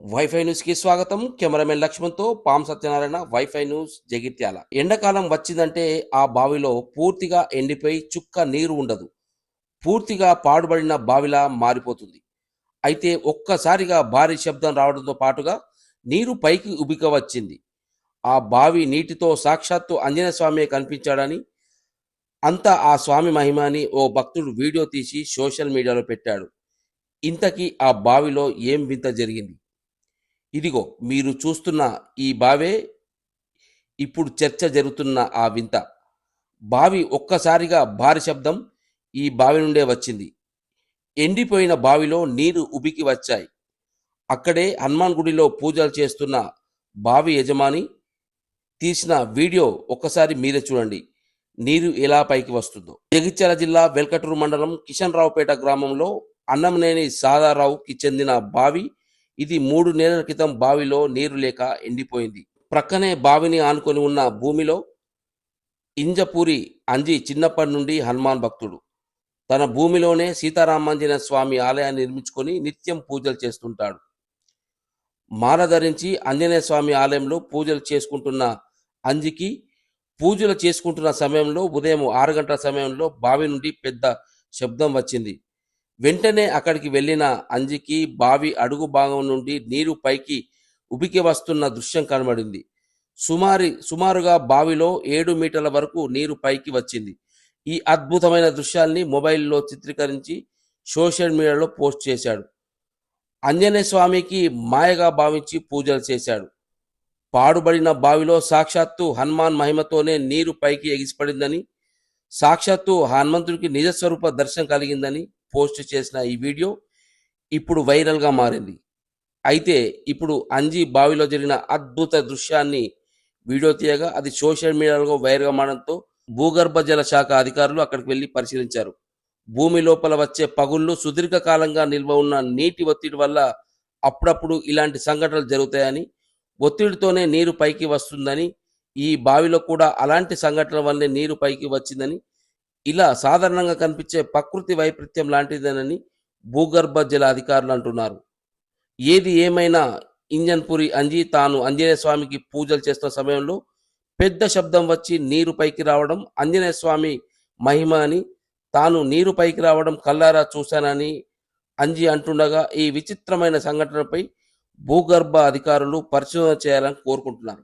Wifi న్యూస్కి స్వాగతం. Cameraman లక్ష్మణ్తో పాం సత్యనారాయణ వైఫై న్యూస్ జగిత్యాల. ఎండాకాలం వచ్చిందంటే ఆ బావిలో పూర్తిగా ఎండిపోయి చుక్క నీరు ఉండదు. పూర్తిగా పాడుబడిన బావిలా మారిపోతుంది. అయితే ఒక్కసారిగా భారీ శబ్దం రావడంతో పాటుగా నీరు పైకి ఉబిక వచ్చింది ఆ బావి నీటితో సాక్షాత్తు అంజనేయ స్వామి కనిపించాడని అంతా ఆ స్వామి మహిమని ఓ భక్తుడు వీడియో తీసి సోషల్ మీడియాలో పెట్టాడు. ఇంతకీ ఆ బావిలో ఏం వింత జరిగింది? ఇదిగో మీరు చూస్తున్న ఈ బావే ఇప్పుడు చర్చ జరుగుతున్న ఆ వింత. బావి ఒక్కసారిగా భారీ శబ్దం ఈ బావి నుండే వచ్చింది. ఎండిపోయిన బావిలో నీరు ఉబికి వచ్చాయి. అక్కడే హనుమాన్ గుడిలో పూజలు చేస్తున్న బావి యజమాని తీసిన వీడియో ఒక్కసారి మీరే చూడండి. నీరు ఎలా పైకి వస్తుందో. జగిత్యాల జిల్లా వెల్కటూరు మండలం కిషన్ రావుపేట గ్రామంలో అన్నంనేని సాదారావుకి చెందిన బావి ఇది మూడు నెలల క్రితం బావిలో నీరు లేక ఎండిపోయింది. ప్రక్కనే బావిని ఆనుకొని ఉన్న భూమిలో ఇంజపూరి అంజి చిన్నప్పటి నుండి హనుమాన్ భక్తుడు. తన భూమిలోనే సీతారామాంజనేయ స్వామి ఆలయాన్ని నిర్మించుకొని నిత్యం పూజలు చేస్తుంటాడు. మాల ధరించి ఆంజనేయ స్వామి ఆలయంలో పూజలు చేసుకుంటున్న అంజికి పూజలు చేసుకుంటున్న సమయంలో ఉదయం ఆరు గంటల సమయంలో బావి నుండి పెద్ద శబ్దం వచ్చింది. వెంటనే అక్కడికి వెళ్ళిన అంజికి బావి అడుగు భాగం నుండి నీరు పైకి ఉబికి వస్తున్న దృశ్యం కనబడింది. సుమారి సుమారుగా బావిలో ఏడు మీటర్ల వరకు నీరు పైకి వచ్చింది. ఈ అద్భుతమైన దృశ్యాల్ని మొబైల్లో చిత్రీకరించి సోషల్ మీడియాలో పోస్ట్ చేశాడు. ఆంజనేయ స్వామికి మాయగా భావించి పూజలు చేశాడు. పాడుబడిన బావిలో సాక్షాత్తు హనుమాన్ మహిమతోనే నీరు పైకి ఎగిసిపడిందని సాక్షాత్తు హనుమంతుడికి నిజస్వరూప దర్శనం కలిగిందని పోస్ట్ చేసిన ఈ వీడియో ఇప్పుడు వైరల్గా మారింది. అయితే ఇప్పుడు అంజీ బావిలో జరిగిన అద్భుత దృశ్యాన్ని వీడియో తీయగా అది సోషల్ మీడియాలో వైరల్గా మారడంతో భూగర్భ జల శాఖ అధికారులు అక్కడికి వెళ్ళి పరిశీలించారు. భూమి లోపల వచ్చే పగుళ్ళు సుదీర్ఘకాలంగా నిల్వ ఉన్న నీటి ఒత్తిడి వల్ల అప్పుడప్పుడు ఇలాంటి సంఘటనలు జరుగుతాయని ఒత్తిడితోనే నీరు పైకి వస్తుందని ఈ బావిలో కూడా అలాంటి సంఘటనల వల్లే నీరు పైకి వచ్చిందని ఇలా సాధారణంగా కనిపించే ప్రకృతి వైపరీత్యం లాంటిదేనని భూగర్భ జల అధికారులు అంటున్నారు. ఏది ఏమైనా ఇంజన్పురి అంజి తాను ఆంజనేయ స్వామికి పూజలు చేస్తున్న సమయంలో పెద్ద శబ్దం వచ్చి నీరు పైకి రావడం ఆంజనేయ స్వామి మహిమ అని తాను నీరు పైకి రావడం కల్లారా చూశానని అంజి అంటుండగా ఈ విచిత్రమైన సంఘటనపై భూగర్భ అధికారులు పరిశోధన చేయాలని కోరుకుంటున్నారు.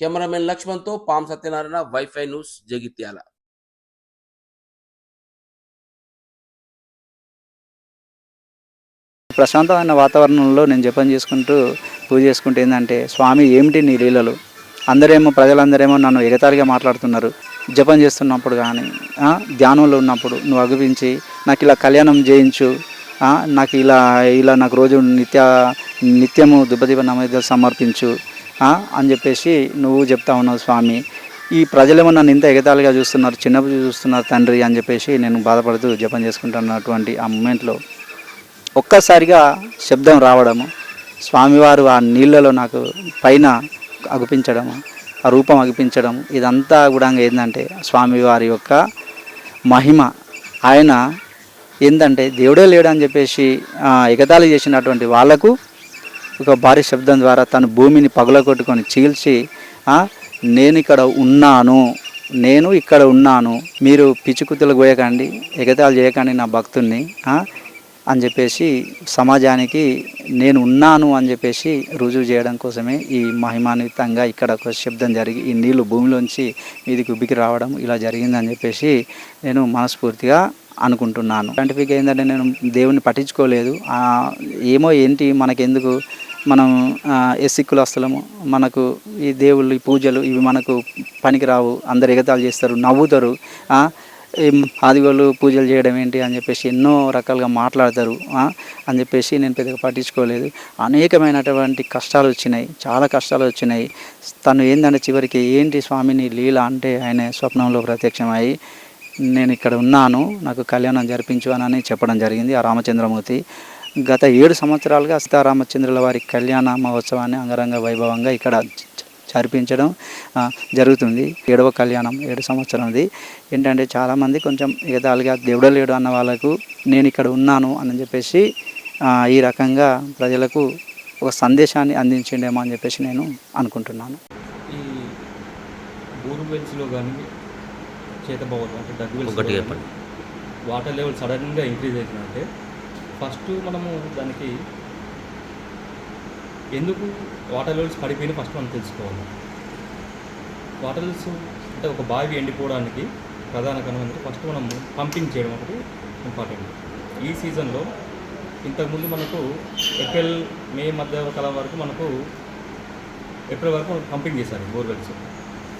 కెమెరామెన్ లక్ష్మణ్తో పాం సత్యనారాయణ వైఫై న్యూస్ జగిత్యాల. ప్రశాంతమైన వాతావరణంలో నేను జపం చేసుకుంటూ పూజ చేసుకుంటే ఏంటంటే స్వామి ఏమిటి నీ లీలలు? అందరేమో ప్రజలందరేమో నన్ను ఎగతాళిగా మాట్లాడుతున్నారు. జపం చేస్తున్నప్పుడు కానీ ధ్యానంలో ఉన్నప్పుడు నువ్వు అగుపించి నాకు ఇలా కళ్యాణం చేయించు నాకు ఇలా ఇలా నాకు రోజు నిత్య నిత్యము దుబ్బదీప నమద సమర్పించు అని చెప్పేసి నువ్వు చెప్తా ఉన్నావు స్వామి. ఈ ప్రజలేమో నన్ను ఇంత ఎగతాళిగా చూస్తున్నారు చిన్నప్పుడు చూస్తున్నారు తండ్రి అని చెప్పేసి నేను బాధపడుతూ జపం చేసుకుంటున్నటువంటి ఆ మూమెంట్లో ఒక్కసారిగా శబ్దం రావడము స్వామివారు ఆ నీళ్ళలో నాకు పైన అగుపించడము ఆ రూపం అగుపించడం ఇదంతా కూడా ఏంటంటే స్వామివారి యొక్క మహిమ. ఆయన ఏంటంటే దేవుడే లేడు అని చెప్పేసి ఎగతాళి చేసినటువంటి వాళ్ళకు ఒక భారీ శబ్దం ద్వారా తన భూమిని పగలగొట్టుకొని చీల్చి నేను ఇక్కడ ఉన్నాను నేను ఇక్కడ ఉన్నాను మీరు పిచ్చుకుతులు పోయకండి ఎగతాళి చేయకండి నా భక్తుణ్ణి అని చెప్పేసి సమాజానికి నేను ఉన్నాను అని చెప్పేసి రుజువు చేయడం కోసమే ఈ మహిమాన్వితంగా ఇక్కడ ఒక శబ్దం జరిగి ఈ నీళ్ళు భూమిలోంచి మీదికి ఉబ్బికి రావడం ఇలా జరిగిందని చెప్పేసి నేను మనస్ఫూర్తిగా అనుకుంటున్నాను. సైంటిఫిక్ ఏంటంటే నేను దేవుని పట్టించుకోలేదు. ఏమో ఏంటి మనకెందుకు? మనం ఏ ఎస్సీ మనకు ఈ దేవుళ్ళు ఈ పూజలు ఇవి మనకు పనికిరావు. అందరు ఎగతాలు చేస్తారు నవ్వుతారు. ఆదివాళ్ళు పూజలు చేయడం ఏంటి అని చెప్పేసి ఎన్నో రకాలుగా మాట్లాడతారు అని చెప్పేసి నేను పెద్దగా పట్టించుకోలేదు. అనేకమైనటువంటి కష్టాలు వచ్చినాయి చాలా కష్టాలు వచ్చినాయి. తను ఏంటంటే చివరికి ఏంటి స్వామిని లీల అంటే ఆయన స్వప్నంలో ప్రత్యక్షమై నేను ఇక్కడ ఉన్నాను నాకు కళ్యాణం జరిపించు అని చెప్పడం జరిగింది ఆ రామచంద్రమూర్తి. గత ఏడు సంవత్సరాలుగా సీతారామచంద్రుల వారి కళ్యాణ మహోత్సవాన్ని అంగరంగ వైభవంగా ఇక్కడ జరిపించడం జరుగుతుంది. ఏడవ కళ్యాణం ఏడు సంవత్సరంది ఏంటంటే చాలామంది కొంచెం ఎగతాళిగా దేవుడే లేడు అన్న వాళ్ళకు నేను ఇక్కడ ఉన్నాను అని చెప్పేసి ఈ రకంగా ప్రజలకు ఒక సందేశాన్ని అందించిండేమో అని చెప్పేసి నేను అనుకుంటున్నాను. ఈ బోర్వెల్స్లో కానీ చేతబోవడం అంటే డగ్ వెల్స్ ఒకటి చెప్పండి. వాటర్ లెవెల్ సడన్గా ఇంక్రీజ్ అవుతుందంటే ఫస్ట్ మనము దానికి ఎందుకు వాటర్ లెవెల్స్ పడిపోయినా ఫస్ట్ మనం తెలుసుకోవాలి. వాటర్ లెవెల్స్ అంటే ఒక బావి ఎండిపోవడానికి ప్రధాన కారణం అంటే ఫస్ట్ మనం పంపింగ్ చేయడం ఒకటి ఇంపార్టెంట్. ఈ సీజన్లో ఇంతకుముందు మనకు ఏప్రిల్ మే మధ్య కాలం వరకు మనకు ఏప్రిల్ వరకు మనకు పంపింగ్ చేశారు బోర్వెల్స్.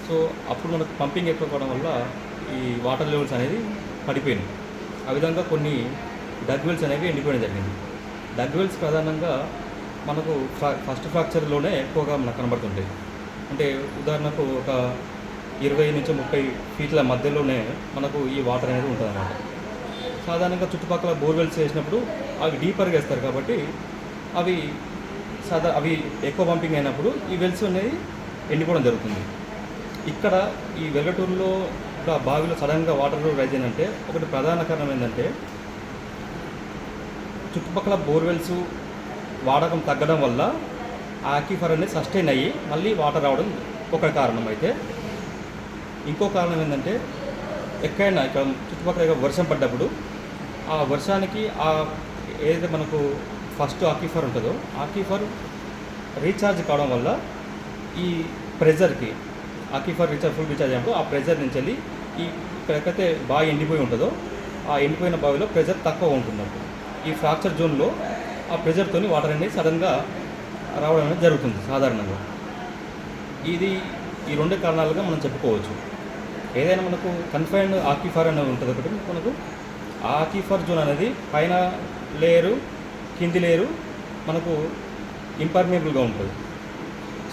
సో అప్పుడు మనకు పంపింగ్ ఎక్కువ కావడం వల్ల ఈ వాటర్ లెవెల్స్ అనేది పడిపోయినాయి. ఆ విధంగా కొన్ని డగ్ వెల్స్ అనేవి ఎండిపోయడం జరిగింది. డగ్వెల్స్ ప్రధానంగా మనకు ఫ్రా- ఫస్ట్ ఫ్రాక్చర్లోనే ఎక్కువగా మనకు కనబడుతుంటాయి. అంటే ఉదాహరణకు ఒక ఇరవై నుంచి ముప్పై ఫీట్ల మధ్యలోనే మనకు ఈ వాటర్ అనేది ఉంటుంది అన్నమాట సాధారణంగా చుట్టుపక్కల బోర్వెల్స్ వేసినప్పుడు అవి డీపర్గా వేస్తారు కాబట్టి అవి సాదా అవి ఎక్కువ పంపింగ్ అయినప్పుడు ఈ వెల్స్ అనేది ఎండిపోవడం జరుగుతుంది. ఇక్కడ ఈ వెల్లటూరులో ఇంకా బావిలో సడన్గా వాటర్ రైజ్ అయిందంటే ఒకటి ప్రధాన కారణం ఏంటంటే చుట్టుపక్కల బోర్వెల్స్ వాడకం తగ్గడం వల్ల ఆ ఆక్యుఫర్ అనేది సస్టైన్ అయ్యి మళ్ళీ వాటర్ రావడం ఒక కారణం అయితే ఇంకో కారణం ఏంటంటే ఎక్కడైనా ఇక్కడ చుట్టుపక్కల వర్షం పడ్డప్పుడు ఆ వర్షానికి ఆ ఏదైతే మనకు ఫస్ట్ ఆక్విఫర్ ఉంటుందో ఆక్విఫర్ రీఛార్జ్ కావడం వల్ల ఈ ప్రెజర్కి ఆక్విఫర్ రీఛార్జ్ ఫుల్ రీఛార్జ్ అయినప్పుడు ఆ ప్రెజర్ నుంచి వెళ్ళి ఈ ఎక్కడైతే బాగా ఎండిపోయి ఉంటుందో ఆ ఎండిపోయిన బావిలో ప్రెజర్ తక్కువ ఉంటుంది ఈ ఫ్రాక్చర్ జోన్లో ఆ ప్రెజర్తోని వాటర్ అనేది సడన్గా రావడం అనేది జరుగుతుంది సాధారణంగా. ఇది ఈ రెండు కారణాలుగా మనం చెప్పుకోవచ్చు. ఏదైనా మనకు కన్ఫైన్డ్ ఆక్యుఫర్ అనేది ఉంటుంది ఒకటి మనకు ఆ ఆక్యుఫర్ జోన్ అనేది పైన లేయరు కింది లేయరు మనకు ఇంపర్మేబుల్గా ఉంటుంది.